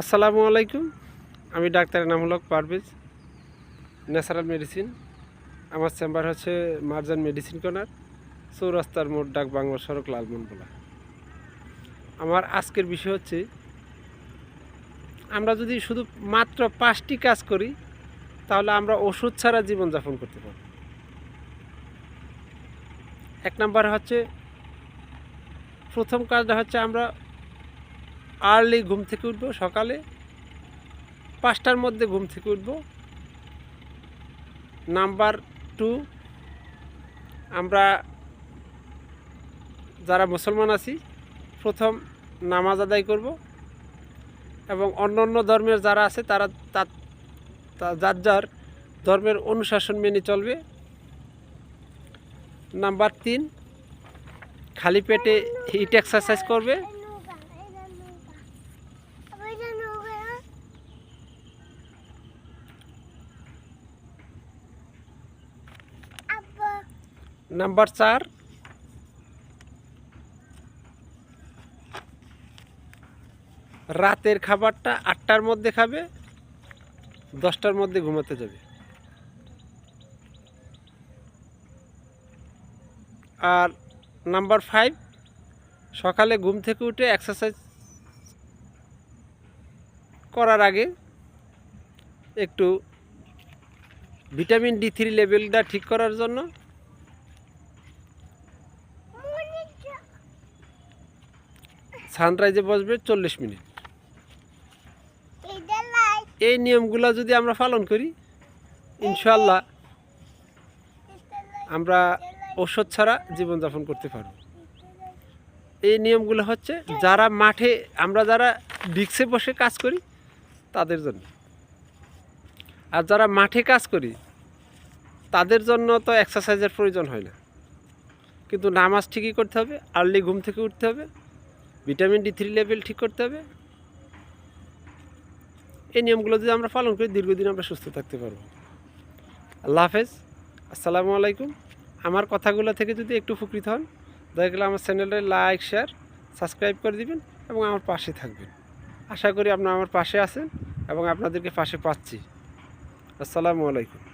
আসসালামু আলাইকুম। আমি ডাক্তারের নাম হলো পারভেজ, ন্যাচারাল মেডিসিন। আমার চেম্বার হচ্ছে মার্জান মেডিসিন কর্নার, চৌরাস্তার মোড় ডাক বাংলা সড়ক লালমন বলা। আমার আজকের বিষয় হচ্ছে, আমরা যদি শুধু মাত্র পাঁচটি কাজ করি, তাহলে আমরা ওষুধ ছাড়া জীবনযাপন করতে পারব। এক নম্বর হচ্ছে, প্রথম কাজটা হচ্ছে আমরা আর্লি ঘুম থেকে উঠবো সকালে, পাঁচটার মধ্যে ঘুম থেকে উঠবো। নাম্বার টু আমরা যারা মুসলমান আছি, প্রথম নামাজ আদায় করব এবং অন্য অন্য ধর্মের যারা আছে, তারা যার যার ধর্মের অনুশাসন মেনে চলবে। নাম্বার তিন খালি পেটে হিট এক্সারসাইজ করবে। নাম্বার চার। রাতের খাবারটা আটটার মধ্যে খাবে, দশটার মধ্যে ঘুমাতে যাবে। আর নাম্বার ফাইভ, সকালে ঘুম থেকে উঠে এক্সারসাইজ করার আগে একটু ভিটামিন ডি থ্রি লেভেলটা ঠিক করার জন্য সানরাইজে বসবে চল্লিশ মিনিট। এই নিয়মগুলো যদি আমরা পালন করি ইনশাল্লাহ আমরা ওষুধ ছাড়া জীবনযাপন করতে পারব। এই নিয়মগুলো হচ্ছে যারা মাঠে আমরা যারা ডিক্সে বসে কাজ করি তাদের জন্য। আর যারা মাঠে কাজ করি তাদের জন্য তো এক্সারসাইজের প্রয়োজন হয় না। কিন্তু নামাজ ঠিকই করতে হবে আর্লি ঘুম থেকে উঠতে হবে। ভিটামিন ডি থ্রি লেভেল ঠিক করতে হবে। এই নিয়মগুলো যদি আমরা পালন করি, দীর্ঘদিন আমরা সুস্থ থাকতে পারব। আল্লাহ হাফেজ। আসসালামু আলাইকুম। আমার কথাগুলো থেকে যদি একটু উপকৃত হন, দয়া করে আমার চ্যানেলটা লাইক, শেয়ার, সাবস্ক্রাইব করে দিবেন এবং আমার পাশে থাকবেন। আশা করি আপনারা আমার পাশে আছেন এবং আপনাদেরকে পাশে পাচ্ছি। আসসালামু আলাইকুম।